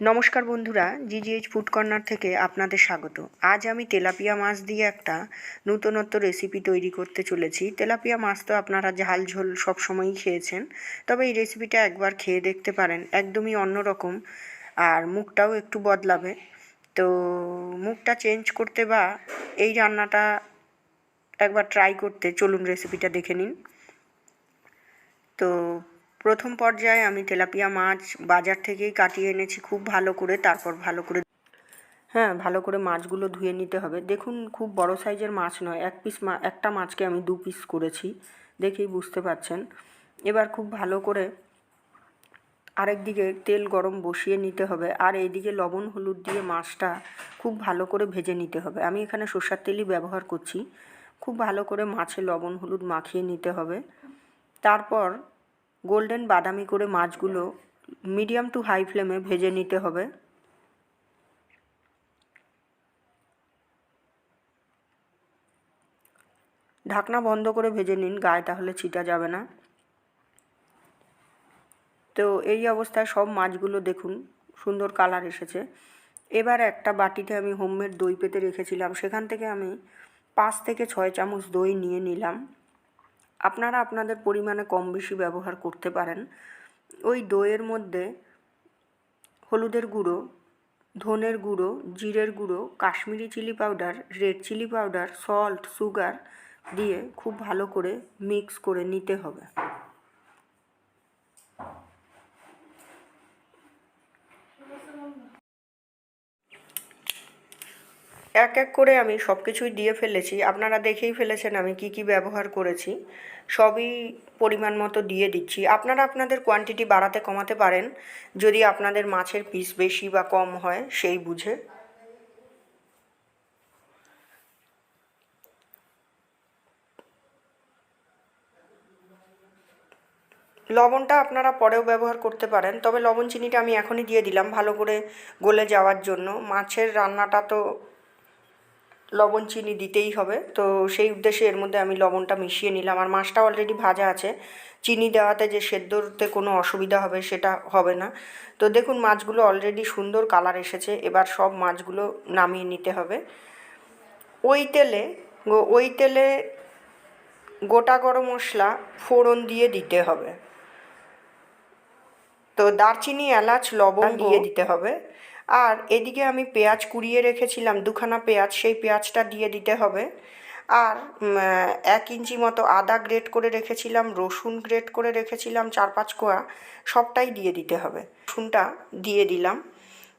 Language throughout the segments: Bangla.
নমস্কার বন্ধুরা জিজিএইচ ফুড কর্নার থেকে আপনাদের স্বাগত। আজ আমি তেলাপিয়া মাছ দিয়ে একটা নূতনত্ব রেসিপি তৈরি করতে চলেছি। তেলাপিয়া মাছ তো আপনারা ঝাল ঝোল সবসময়ই খেয়েছেন, তবে এই রেসিপিটা একবার খেয়ে দেখতে পারেন, একদমই অন্যরকম আর মুখটাও একটু বদলাবে। তো মুখটা চেঞ্জ করতে বা এই রান্নাটা একবার ট্রাই করতে চলুন রেসিপিটা দেখে নিন। তো প্রথম পর্যায়ে আমি তেলাপিয়া মাছ বাজার থেকেই কাটিয়ে এনেছি, খুব ভালো করে, তারপর ভালো করে হ্যাঁ ভালো করে মাছগুলো ধুয়ে নিতে হবে। দেখুন, খুব বড় সাইজের মাছ নয়, এক পিস মা, একটা মাছকে আমি দু পিস করেছি, দেখেই বুঝতে পারছেন এবার খুব ভালো করে আরেক দিকে তেল গরম বসিয়ে নিতে হবে, আর এইদিকে লবণ, হলুদ দিয়ে মাছটা খুব ভালো করে ভেজে নিতে হবে। আমি এখানে সর্ষার তেলই ব্যবহার করছি, খুব ভালো করে মাছে লবণ, হলুদ মাখিয়ে নিতে হবে। তারপর গোল্ডেন বাদামি করে মাছগুলো মিডিয়াম টু হাই ফ্লেমে ভেজে নিতে হবে। ঢাকনা বন্ধ করে ভেজে নিন, গায়ে তাহলে ছিটা যাবে না। তো এই অবস্থায় সব মাছগুলো দেখুন, সুন্দর কালার এসেছে। এবার একটা বাটিতে আমি হোমমেড দই পেতে রেখেছিলাম। সেখান থেকে আমি পাঁচ থেকে ছয় চামচ দই নিয়ে নিলাম। আপনারা আপনাদের পরিমাণে কম বেশি ব্যবহার করতে পারেন। ওই দইয়ের মধ্যে হলুদের গুঁড়ো, ধনের গুঁড়ো, জিরের গুঁড়ো, Kashmiri chilli powder, red chilli powder, salt, sugar দিয়ে খুব ভালো করে মিক্স করে নিতে হবে। এক এক করে আমি সব কিছুই দিয়ে ফেলেছি। আপনারা দেখেই ফেলেছেন আমি কি কি ব্যবহার করেছি। সবই পরিমাণ মতো দিয়ে দিচ্ছি। আপনারা আপনাদের কোয়ান্টিটি বাড়াতে কমাতে পারেন, যদি আপনাদের মাছের পিস বেশি বা কম হয়, সেই বুঝে। লবণটা আপনারা পরেও ব্যবহার করতে পারেন, তবে লবণ চিনিটা আমি এখনই দিয়ে দিলাম ভালো করে গলে যাওয়ার জন্য। মাছের রান্নাটা তো লবণ চিনি দিতেই হবে। তো সেই উদ্দেশ্যে এর মধ্যে আমি লবণটা মিশিয়ে নিলাম। আর মাছটা অলরেডি ভাজা আছে। চিনি দেওয়াতে যে সেদ্ধতে কোনো অসুবিধা হবে সেটা হবে না। তো দেখুন মাছগুলো অলরেডি সুন্দর কালার এসেছে। এবার সব মাছগুলো নামিয়ে নিতে হবে। ওই তেলে ওই তেলে গোটা গরম মশলা ফোড়ন দিয়ে দিতে হবে। তো দারচিনি এলাচ লবণ দিয়ে দিতে হবে। আর এদিকে আমি পেঁয়াজ কুড়িয়ে রেখেছিলাম, দুখানা পেঁয়াজ, সেই পেঁয়াজটা দিয়ে দিতে হবে। আর এক ইঞ্চি মতো আদা গ্রেট করে রেখেছিলাম, রসুন গ্রেট করে রেখেছিলাম চার পাঁচ কোয়া, সবটাই দিয়ে দিতে হবে। রসুনটা দিয়ে দিলাম।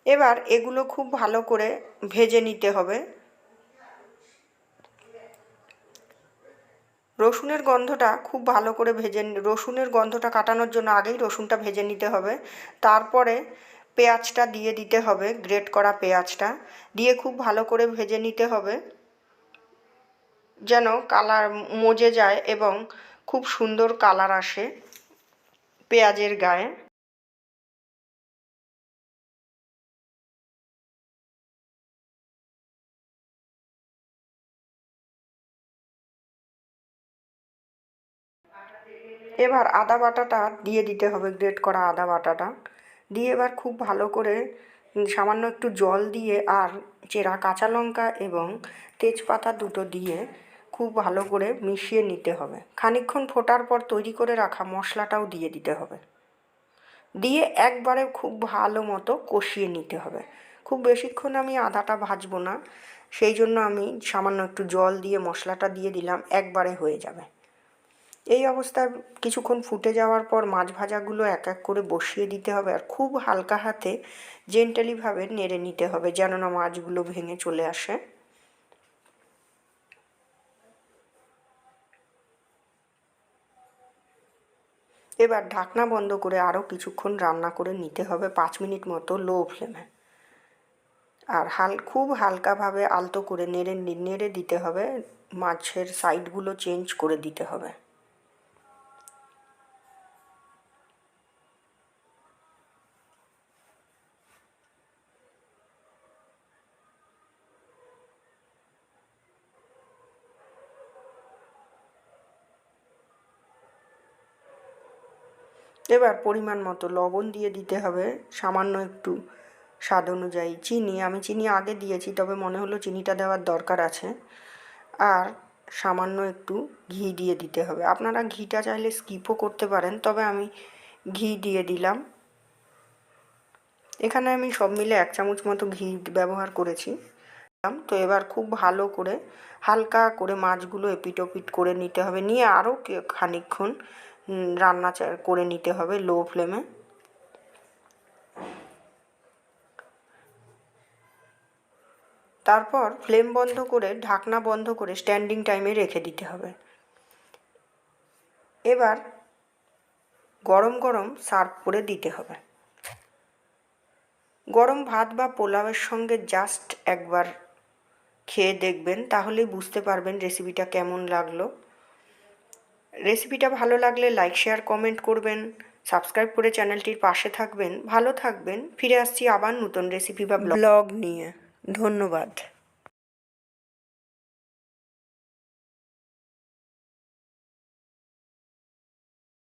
এবার এগুলো খুব ভালো করে ভেজে নিতে হবে। রসুনের গন্ধটা খুব ভালো করে ভেজে, রসুনের গন্ধটা কাটানোর জন্য আগেই রসুনটা ভেজে নিতে হবে। তারপরে পেঁয়াজটা দিয়ে দিতে হবে গ্রেট করা পেঁয়াজটা। দিয়ে খুব ভালো করে ভেজে নিতে হবে, যেন কালার মজে যায় এবং খুব সুন্দর কালার আসে পেঁয়াজের গায়ে। এবার আদা বাটাটা দিয়ে দিতে হবে গ্রেট করা আদা বাটাটা। দিয়ে এবার খুব ভালো করে সামান্য একটু জল দিয়ে আর চেরা কাঁচা লঙ্কা এবং তেজপাতা দুটো দিয়ে খুব ভালো করে মিশিয়ে নিতে হবে। খানিক্ষণ ফোটার পর তৈরি করে রাখা মশলাটাও দিয়ে দিতে হবে। দিয়ে একবারে খুব ভালো মতো কষিয়ে নিতে হবে। খুব বেশিক্ষণ আমি আদাটা ভাজবো না, সেই জন্য আমি সামান্য একটু জল দিয়ে মশলাটা দিয়ে দিলাম, একবারে হয়ে যাবে। এই অবস্থায় কিছুক্ষণ ফুটে যাওয়ার পর মাছ ভাজাগুলো এক এক করে বসিয়ে দিতে হবে আর খুব হালকা হাতে জেন্টালিভাবে নেড়ে নিতে হবে যেন না মাছগুলো ভেঙে চলে আসে। এবার ঢাকনা বন্ধ করে আরও কিছুক্ষণ রান্না করে নিতে হবে পাঁচ মিনিট মতো লো ফ্লেমে। আর হাল, খুব হালকাভাবে আলতো করে নেড়ে নেড়ে দিতে হবে, মাছের সাইডগুলো চেঞ্জ করে দিতে হবে। এবার পরিমাণ মতো লবণ দিয়ে দিতে হবে, সামান্য একটু স্বাদ অনুযায়ী। চিনি, আমি চিনি আগে দিয়েছি, তবে মনে হলো চিনিটা দেওয়ার দরকার আছে। আর সামান্য একটু ঘি দিয়ে দিতে হবে। আপনারা ঘিটা চাইলে স্কিপও করতে পারেন, তবে আমি ঘি দিয়ে দিলাম। এখানে আমি সব মিলে এক চামচ মতো ঘি ব্যবহার করেছি। তো এবার খুব ভালো করে, হালকা করে মাছগুলো এপিট ওপিট করে নিতে হবে। নিয়ে আরও খানিকক্ষণ রান্না করে নিতে হবে লো ফ্লেমে তারপর ফ্লেম বন্ধ করে, ঢাকনা বন্ধ করে স্ট্যান্ডিং টাইমে রেখে দিতে হবে। এবার গরম গরম সার্ভ করে দিতে হবে। গরম ভাত বা পোলাওয়ের সঙ্গে জাস্ট একবার খেয়ে দেখবেন, তাহলেই বুঝতে পারবেন রেসিপিটা কেমন লাগল। রেসিপিটা ভালো লাগলে লাইক শেয়ার কমেন্ট করবেন। সাবস্ক্রাইব করে চ্যানেলটির পাশে থাকবেন। ভালো থাকবেন। ফিরে আসছি আবার নতুন রেসিপি বা ব্লগ নিয়ে। ধন্যবাদ।